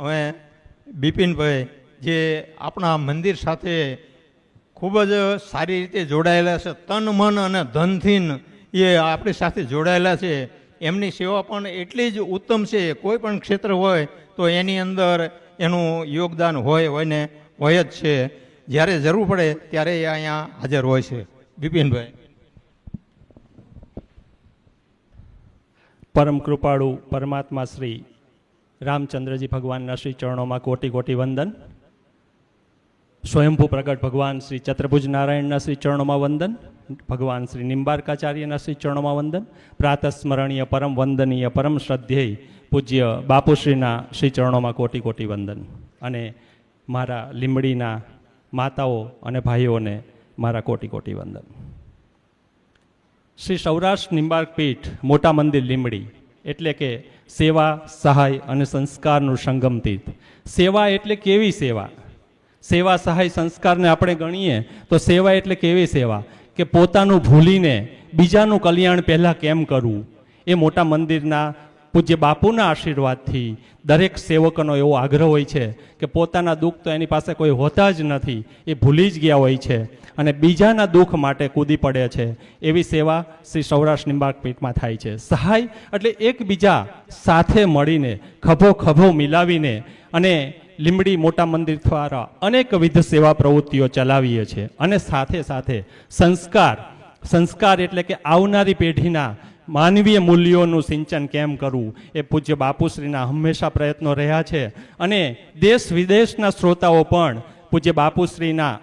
હવે બિપિનભાઈ, જે આપણા મંદિર સાથે ખૂબ જ સારી રીતે જોડાયેલા છે, તન, મન અને ધનથી એ આપણી સાથે જોડાયેલા છે. એમની સેવા પણ એટલી જ ઉત્તમ છે, કોઈ પણ ક્ષેત્ર હોય તો એની અંદર એનું યોગદાન હોય હોય ને હોય જ છે. જ્યારે જરૂર પડે ત્યારે એ અહીંયા હાજર હોય છે. બિપિનભાઈ. પરમ કૃપાળુ પરમાત્મા શ્રી રામચંદ્રજી ભગવાનના શ્રી ચરણોમાં કોટી કોટી વંદન. સ્વયંભૂ પ્રગટ ભગવાન શ્રી ચત્રભુજ નારાયણના શ્રી ચરણોમાં વંદન. ભગવાન શ્રી નિંબાર્કાચાર્યના શ્રી ચરણોમાં વંદન. પ્રાતસ્મરણીય પરમ વંદનીય પરમ શ્રદ્ધેય પૂજ્ય બાપુશ્રીના શ્રી ચરણોમાં કોટી કોટી વંદન. અને મારા લીંબડીના માતાઓ અને ભાઈઓને મારા કોટી કોટી વંદન. શ્રી સૌરાષ્ટ્ર નિંબાર્ક પીઠ, મોટા મંદિર લીંબડી. એટલે કે સેવા, સહાય અને સંસ્કારનું સંગમ તીર્થ. સેવા એટલે કેવી સેવા? સેવા, સહાય, સંસ્કારને આપણે ગણીએ તો સેવા એટલે કેવી સેવા? કે પોતાનું ભૂલીને બીજાનું કલ્યાણ પહેલાં કેમ કરવું? એ મોટા મંદિરના પૂજ્ય બાપુના આશીર્વાદથી દરેક સેવકોનો એવો આગ્રહ હોય છે કે પોતાના દુઃખ તો એની પાસે કોઈ હોતા જ નથી, એ ભૂલી જ ગયા હોય છે અને બીજાના દુઃખ માટે કૂદી પડે છે. એવી સેવા શ્રી સૌરાષ્ટ્ર પીઠમાં થાય છે. સહાય એટલે એકબીજા સાથે મળીને ખભો ખભો મિલાવીને અને લીંબડી મોટા મંદિર દ્વારા અનેકવિધ સેવા પ્રવૃત્તિઓ ચલાવીએ છીએ. અને સાથે સાથે સંસ્કાર સંસ્કાર એટલે કે આવનારી પેઢીના માનવીય મૂલ્યોનું સિંચન કેમ કરવું? એ પૂજ્ય બાપુશ્રીના હંમેશા પ્રયત્નો રહ્યા છે. અને દેશ વિદેશના શ્રોતાઓ પણ પૂજ્ય બાપુશ્રીના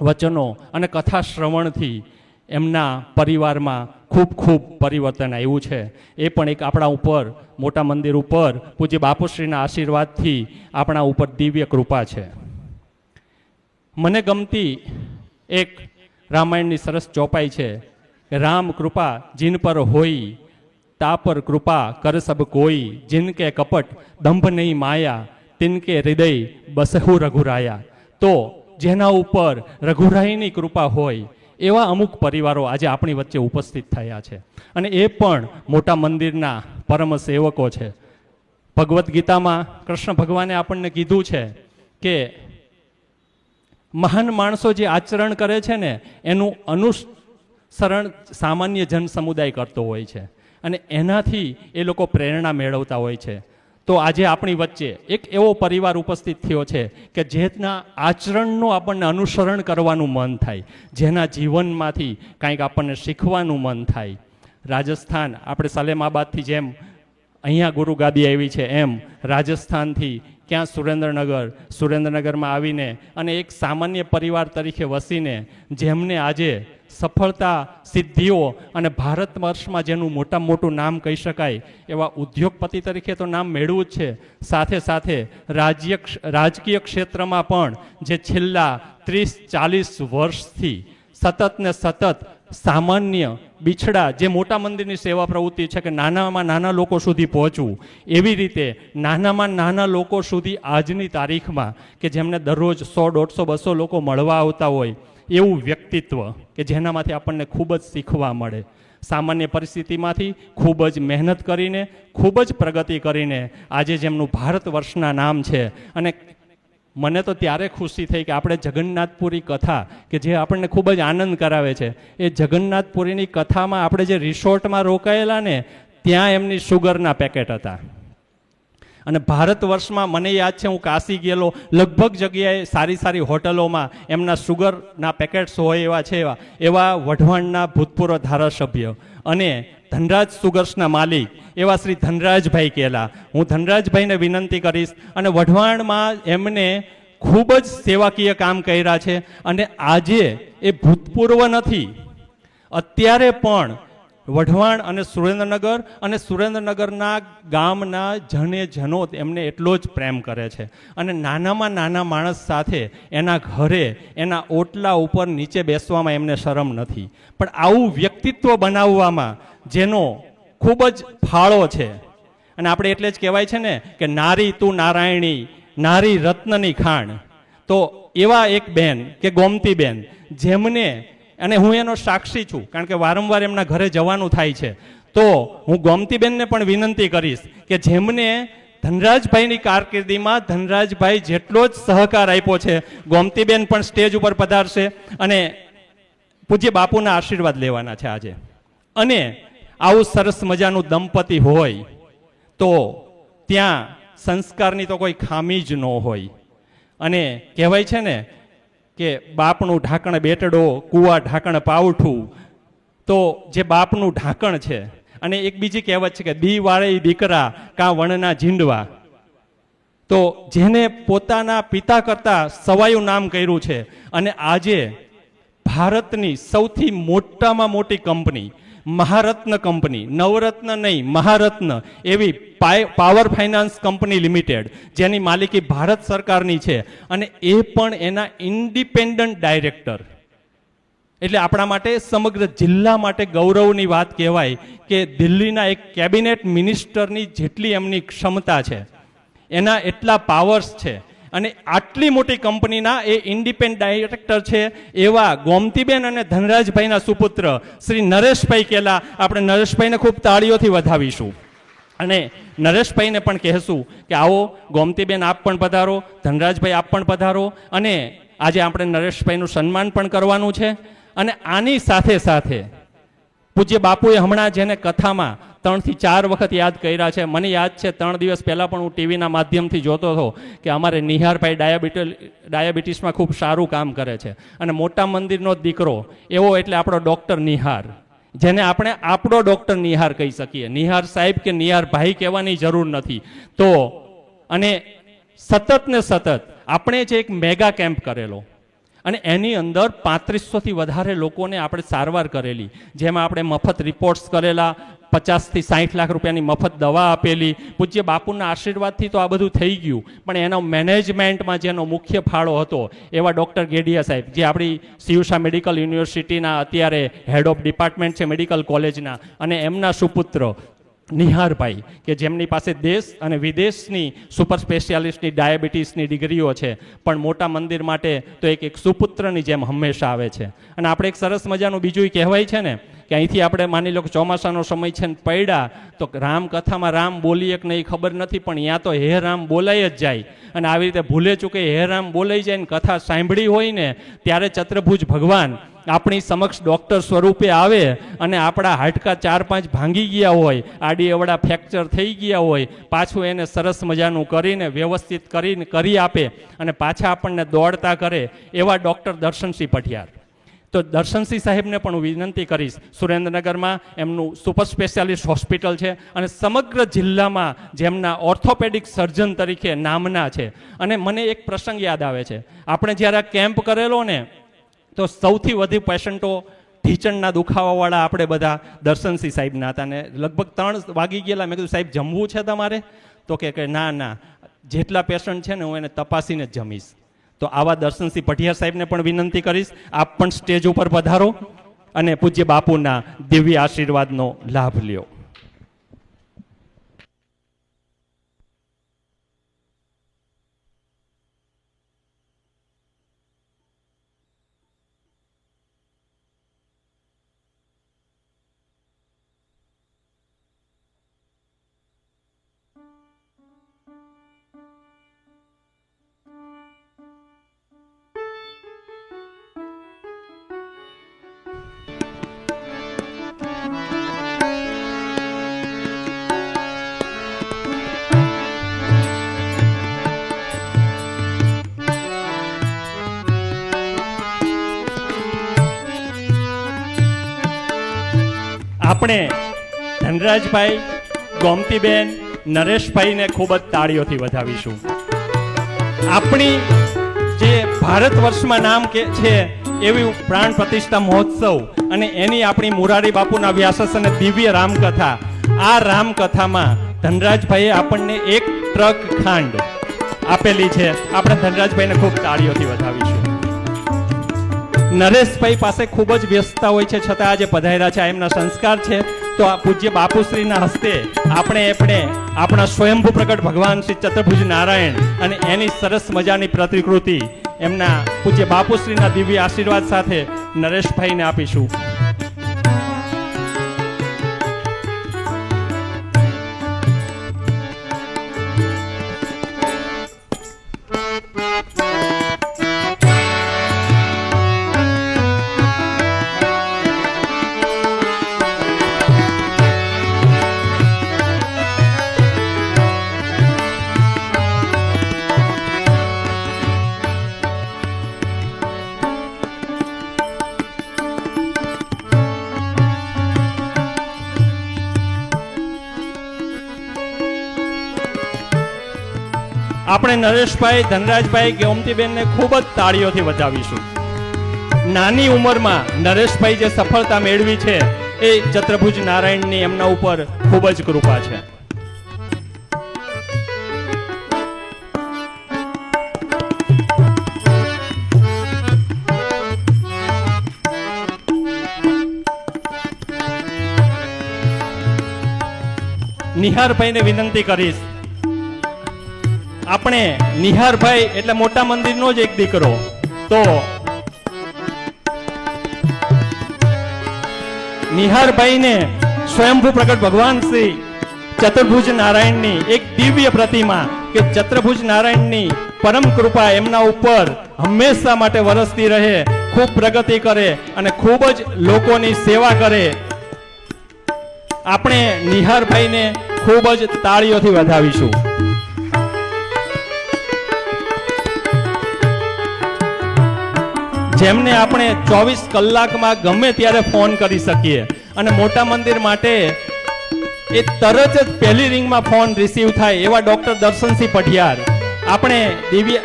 વચનો અને કથા શ્રવણથી એમના પરિવારમાં ખૂબ ખૂબ પરિવર્તન આવ્યું છે. એ પણ એક આપણા ઉપર, મોટા મંદિર ઉપર પૂજ્ય બાપુશ્રીના આશીર્વાદથી આપણા ઉપર દિવ્ય કૃપા છે. મને ગમતી એક રામાયણની સરસ ચોપાઈ છે. રામ કૃપા જીન પર હોઈ તા પર કૃપા કર સબ કોઈ જિનકે કપટ દંભ નહીં માયા તિનકે હૃદય બસહુ રઘુરાયા. તો જેના ઉપર રઘુરાયની કૃપા હોય, એવા અમુક પરિવારો આજે આપણી વચ્ચે ઉપસ્થિત થયા છે. અને એ પણ મોટા મંદિરના પરમ સેવકો છે. ભગવદ્ ગીતામાં કૃષ્ણ ભગવાને આપણને કીધું છે કે મહાન માણસો જે આચરણ કરે છે ને, એનું અનુસરણ સામાન્ય જન સમુદાય કરતો હોય છે. અને એનાથી એ લોકો પ્રેરણા મેળવતા હોય છે. તો આજે આપણી વચ્ચે એક એવો પરિવાર ઉપસ્થિત થયો છે કે જેના આચરણનું આપણને અનુસરણ કરવાનું મન થાય. જેના જીવનમાંથી કાંઈક આપણને શીખવાનું મન થાય. રાજસ્થાન, આપણે સલેમાબાદથી જેમ અહીંયા ગુરુ ગાદી આવી છે એમ રાજસ્થાનથી ક્યાં સુરેન્દ્રનગર, સુરેન્દ્રનગરમાં આવીને અને એક સામાન્ય પરિવાર તરીકે વસીને જેમને આજે સફળતા, સિદ્ધિઓ અને ભારત વર્ષમાં જેનું મોટામાં મોટું નામ કહી શકાય, એવા ઉદ્યોગપતિ તરીકે તો નામ મેળવું જ છે. સાથે સાથે રાજ્ય રાજકીય ક્ષેત્રમાં પણ જે છેલ્લા ત્રીસ, ચાલીસ વર્ષથી સતત ને સતત સામાન્ય બિછડા જે મોટા મંદિરની સેવા પ્રવૃત્તિ છે કે નાનામાં નાના લોકો સુધી પહોંચવું, એવી રીતે નાનામાં નાના લોકો સુધી આજની તારીખમાં કે જેમને દરરોજ સો, દોઢસો, બસો લોકો મળવા આવતા હોય એવું વ્યક્તિત્વ કે જેનામાંથી આપણને ખૂબ જ શીખવા મળે. સામાન્ય પરિસ્થિતિમાંથી ખૂબ જ મહેનત કરીને, ખૂબ જ પ્રગતિ કરીને આજે જેમનું ભારત વર્ષના નામ છે અને મને તો ત્યારે ખુશી થઈ કે આપણે જગન્નાથપુરી કથા કે જે આપણને ખૂબ જ આનંદ કરાવે છે, એ જગન્નાથપુરીની કથામાં આપણે જે રિસોર્ટમાં રોકાયેલા ને, ત્યાં એમની શુગરના પેકેટ હતા. અને ભારત વર્ષમાં મને યાદ છે, હું કાશી ગયેલો. લગભગ જગ્યાએ સારી સારી હોટલોમાં એમના સુગરના પેકેટ્સ હોય એવા છે એવા એવા વઢવાણના ભૂતપૂર્વ ધારાસભ્ય અને ધનરાજ સુગર્સના માલિક, એવા શ્રી ધનરાજભાઈ કેલા હું ધનરાજભાઈને વિનંતી કરીશ અને વઢવાણમાં એમને ખૂબ જ સેવાકીય કામ કર્યા છે અને આજે એ ભૂતપૂર્વ નથી, અત્યારે પણ વઢવાણ અને સુરેન્દ્રનગર અને સુરેન્દ્રનગરના ગામના જને જનો એમને એટલો જ પ્રેમ કરે છે. અને નાનામાં નાના માણસ સાથે એના ઘરે, એના ઓટલા ઉપર નીચે બેસવામાં એમને શરમ નથી. પણ આવું વ્યક્તિત્વ બનાવવામાં જેનો ખૂબ જ ફાળો છે. અને આપણે એટલે જ કહેવાય છે ને કે નારી તું નારાયણી, નારી રત્નની ખાણ. તો એવા એક બેન કે ગોમતી બેન, જેમને અને હું એનો સાક્ષી છું, કારણ કે વારંવાર એમના ઘરે જવાનું થાય છે. તો હું ગોમતીબેનને પણ વિનંતી કરીશ કે જેમને ધનરાજભાઈની કારકિર્દીમાં ધનરાજભાઈ જેટલો જ સહકાર આપ્યો છે, ગોમતીબેન પણ સ્ટેજ ઉપર પધારશે અને પૂજ્ય બાપુના આશીર્વાદ લેવાના છે આજે. અને આવું સરસ મજાનું દંપતી હોય, તો ત્યાં સંસ્કારની તો કોઈ ખામી જ ન હોય. અને કહેવાય છે ને કે બાપનું ઢાંકણ બેટડો, કુવા ઢાંકણ પાવઠું તો જે બાપનું ઢાંકણ છે, અને એક બીજી કહેવત છે કે દીવાળી દીકરા કાં વણના ઝીંડવા. તો જેને પોતાના પિતા કરતાં સવાયું નામ કર્યું છે, અને આજે ભારતની સૌથી મોટામાં મોટી કંપની મહારત્ન કંપની, નવરત્ન નહીં, મહારત્ન, એવી પાવર ફાઇનાન્સ કંપની લિમિટેડ, જેની માલિકી ભારત સરકારની છે, અને એ પણ એના ઇન્ડિપેન્ડન્ટ ડાયરેક્ટર. એટલે આપણા માટે સમગ્ર જિલ્લા માટે ગૌરવની વાત કહેવાય કે દિલ્હીના એક કેબિનેટ મિનિસ્ટરની જેટલી એમની ક્ષમતા છે, એના એટલા પાવર્સ છે અને આટલી મોટી કંપનીના એ ઇન્ડિપેન્ડ ડાયરેક્ટર છે એવા ગોમતીબેન અને ધનરાજભાઈના સુપુત્ર શ્રી નરેશભાઈ કેલા. આપણે નરેશભાઈને ખૂબ તાળીઓથી વધાવીશું. અને નરેશભાઈને પણ કહેશું કે આવો ગોમતીબેન આપ પણ પધારો, ધનરાજભાઈ આપ પણ પધારો અને આજે આપણે નરેશભાઈનું સન્માન પણ કરવાનું છે. અને આની સાથે સાથે પૂજ્ય બાપુએ હમણાં જેને કથામાં ત્રણથી ચાર વખત યાદ કર્યા છે. મને યાદ છે, ત્રણ દિવસ પહેલાં પણ હું ટીવીના માધ્યમથી જોતો હતો કે અમારે નિહારભાઈ ડાયાબિટી ડાયાબિટીસમાં ખૂબ સારું કામ કરે છે. અને મોટા મંદિરનો દીકરો, એવો એટલે આપણો ડૉક્ટર નિહાર, જેને આપણે આપણો ડૉક્ટર નિહાર કહી શકીએ. નિહાર સાહેબ કે નિહાર ભાઈ કહેવાની જરૂર નથી. તો, અને સતત ને સતત આપણે જે એક મેગા કેમ્પ કરેલો, અને એની અંદર પાંત્રીસોથી વધારે લોકોને આપણે સારવાર કરેલી, જેમાં આપણે મફત રિપોર્ટ્સ કરેલા પચાસથી સાઠ લાખ રૂપિયાની મફત દવા આપેલી. પૂજ્ય બાપુના આશીર્વાદથી તો આ બધું થઈ ગયું. પણ એનો મેનેજમેન્ટમાં જેનો મુખ્ય ફાળો હતો, એવા ડૉક્ટર ગેડિયા સાહેબ, જે આપણી શિવશા મેડિકલ યુનિવર્સિટીના અત્યારે હેડ ઓફ ડિપાર્ટમેન્ટ છે, મેડિકલ કોલેજના, અને એમના સુપુત્ર નિહારભાઈ કે જેમની પાસે દેશ અને વિદેશની સુપર સ્પેશિયાલિસ્ટની ડાયાબિટીસની ડિગ્રીઓ છે, પણ મોટા મંદિર માટે તો એક એક સુપુત્રની જેમ હંમેશા આવે છે. અને આપણે એક સરસ મજાનું બીજું કહેવાય છે ને, કે અહીંથી આપણે માની લો કે ચોમાસાનો સમય છે ને પડ્યા, તો રામકથામાં રામ બોલીએ કે નહીં ખબર નથી, પણ ત્યાં તો હે રામ બોલાઈ જ જાય. અને આવી રીતે ભૂલે ચૂકે હે રામ બોલાઈ જાય ને કથા સાંભળી હોય ને, ત્યારે ચત્રભુજ ભગવાન આપણી સમક્ષ ડૉક્ટર સ્વરૂપે આવે અને આપણા હાડકા ચાર પાંચ ભાંગી ગયા હોય, આડી અવડા ફ્રેક્ચર થઈ ગયા હોય, પાછું એને સરસ મજાનું કરીને વ્યવસ્થિત કરીને કરી આપે અને પાછા આપણને દોડતા કરે એવા ડૉક્ટર દર્શનસિંહ પઠિયાર. તો દર્શનસિંહ સાહેબને પણ હું વિનંતી કરીશ, સુરેન્દ્રનગરમાં એમનું સુપર સ્પેશિયાલિસ્ટ હોસ્પિટલ છે અને સમગ્ર જિલ્લામાં જેમના ઓર્થોપેડિક સર્જન તરીકે નામના છે. અને મને એક પ્રસંગ યાદ આવે છે. આપણે જ્યારે આ કેમ્પ કરેલો ને તો સૌથી વધુ પેશન્ટો ઢીચણના દુખાવાવાળા આપણે બધા દર્શનસિંહ સાહેબના હતા ને લગભગ ત્રણ વાગી ગયેલા. મેં કીધું, સાહેબ, જમવું છે તમારે? તો કે ના ના, જેટલા પેશન્ટ છે ને હું એને તપાસીને જ જમીશ. તો આવા દર્શનસિંહ પઢિયાર સાહેબને પણ વિનંતી કરીશ, આપ પણ સ્ટેજ ઉપર પધારો અને પૂજ્ય બાપુના દિવ્ય આશીર્વાદનો લાભ લ્યો. આપણે ધનરાજભાઈ, ગોમતીબેન, નરેશભાઈને ખૂબ જ તાળીઓથી વધાવીશું. આપણી જે ભારત વર્ષમાં નામ કે છે, એવી પ્રાણ પ્રતિષ્ઠા મહોત્સવ અને એની આપણી મુરારી બાપુના વ્યાસસ અને દિવ્ય રામકથા, આ રામકથામાં ધનરાજભાઈએ આપણને એક ટ્રક ખાંડ આપેલી છે. આપણે ધનરાજભાઈને ખૂબ તાળીઓથી વધાવીશું. નરેશભાઈ પાસે ખૂબ જ વ્યસ્તતા હોય છે, છતાં આજે પધાર્યા છે એમના સંસ્કાર છે. તો આ પૂજ્ય બાપુશ્રીના હસ્તે આપણે એમણે આપણા સ્વયંભૂ પ્રગટ ભગવાન શ્રી ચતુર્ભુજ નારાયણ અને એની સરસ મજાની પ્રતિકૃતિ એમના પૂજ્ય બાપુશ્રીના દિવ્ય આશીર્વાદ સાથે નરેશભાઈને આપીશું. આપણે નરેશભાઈ, ધનરાજભાઈ ગોમતીબેનને ખૂબ જ તાળીઓથી વધાવીશું નાની ઉંમરમાં નરેશભાઈ જે સફળતા મેળવી છે, એ ચત્રભુજ નારાયણની એમના ઉપર ખૂબ જ કૃપા છે. નિહારભાઈને વિનંતી કરીશ આપણે નિહારભાઈ એટલે મોટા મંદિરનો જ એક દીકરો. તો નિહારભાઈને સ્વયંભૂ પ્રગટ ભગવાન શ્રી ચતુર્ભુજ નારાયણની એક દિવ્ય પ્રતિમા કે ચતુર્ભુજ નારાયણની પરમ કૃપા એમના ઉપર હંમેશા માટે વરસતી રહે, ખૂબ પ્રગતિ કરે અને ખૂબ જ લોકોની સેવા કરે. આપણે નિહારભાઈને ખૂબ જ તાળીઓથી વધાવીશું. જેમને આપણે ચોવીસ કલાકમાં ગમે ત્યારે ફોન કરી શકીએ. અને મોટા મંદિર માટે એ તરત જ પહેલી રિંગમાં ફોન રિસીવ થાય એવા ડોક્ટર દર્શનસિંહ પઢિયાર આપણે દિવ્ય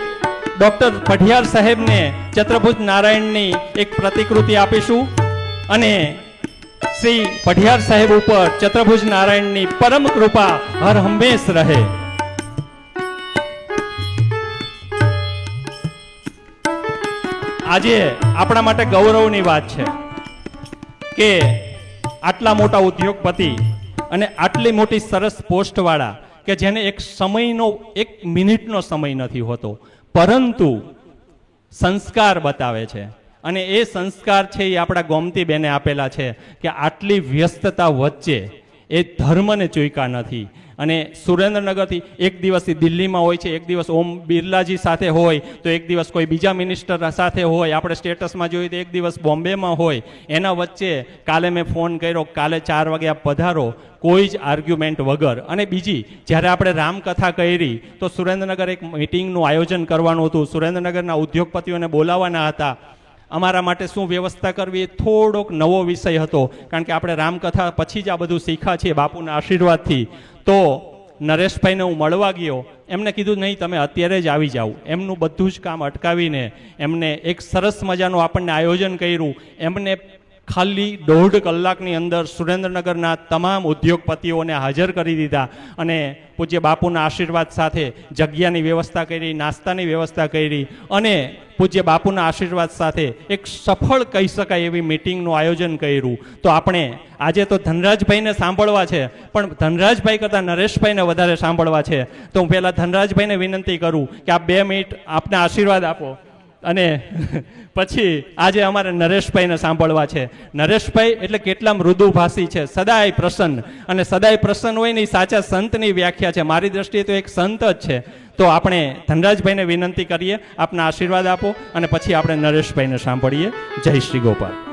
ડોક્ટર પઢિયાર સાહેબને ચત્રભુજ નારાયણની એક પ્રતિકૃતિ આપીશું. અને શ્રી પઢિયાર સાહેબ ઉપર ચત્રભુજ નારાયણની પરમ કૃપા હર હંમેશ રહે. આજે આપણા માટે ગૌરવની વાત છે કે આટલા મોટા ઉદ્યોગપતિ અને આટલી મોટી સરસ પોસ્ટવાળા કે જેને એક સમયનો, એક મિનિટનો સમય નથી હોતો, પરંતુ સંસ્કાર બતાવે છે. અને એ સંસ્કાર છે એ આપણા ગોમતીબેને આપેલા છે કે આટલી વ્યસ્તતા વચ્ચે એ ધર્મને ચૂક્યા નથી. અને સુરેન્દ્રનગરથી એક દિવસથી દિલ્હીમાં હોય છે, એક દિવસ ઓમ બિરલાજી સાથે હોય, તો એક દિવસ કોઈ બીજા મિનિસ્ટર સાથે હોય, આપણે સ્ટેટસમાં જોઈએ તો એક દિવસ બોમ્બેમાં હોય, એના વચ્ચે કાલે મેં ફોન કર્યો, કાલે ચાર વાગ્યા પધારો, કોઈ જ આર્ગ્યુમેન્ટ વગર. અને બીજી, જ્યારે આપણે રામકથા કરી, તો સુરેન્દ્રનગર એક મિટિંગનું આયોજન કરવાનું હતું. સુરેન્દ્રનગરના ઉદ્યોગપતિઓને બોલાવવાના હતા. અમારા માટે શું વ્યવસ્થા કરવી એ થોડોક નવો વિષય હતો. કારણ કે આપણે રામકથા પછી જ આ બધું શીખ્યા છીએ બાપુના આશીર્વાદથી. તો નરેશભાઈને હું મળવા ગયો. એમને કીધું, નહીં, તમે અત્યારે જ આવી જાઓ. એમનું બધું જ કામ અટકાવીને એમને એક સરસ મજાનું આપણને આયોજન કર્યું. એમને ખાલી દોઢ કલાકની અંદર સુરેન્દ્રનગરના તમામ ઉદ્યોગપતિઓને હાજર કરી દીધા અને પૂજ્ય બાપુના આશીર્વાદ સાથે જગ્યાની વ્યવસ્થા કરી, નાસ્તાની વ્યવસ્થા કરી અને પૂજ્ય બાપુના આશીર્વાદ સાથે એક સફળ કહી શકાય એવી મિટિંગનું આયોજન કર્યું. તો આપણે આજે તો ધનરાજભાઈને સાંભળવા છે, પણ ધનરાજભાઈ કરતાં નરેશભાઈને વધારે સાંભળવા છે. તો હું પહેલાં ધનરાજભાઈને વિનંતી કરું કે આ બે મિનિટ આપને આશીર્વાદ આપો. અને પછી આજે અમારે નરેશભાઈને સાંભળવા છે. નરેશભાઈ એટલે કેટલા મૃદુભાષી છે. સદાય પ્રસન્ન. અને સદાય પ્રસન્ન હોય ને સાચા સંતની વ્યાખ્યા છે. મારી દ્રષ્ટિએ તો એક સંત જ છે. તો આપણે ધનરાજભાઈને વિનંતી કરીએ. આપના આશીર્વાદ આપો અને પછી આપણે નરેશભાઈને સાંભળીએ. જય શ્રી ગોપાલ.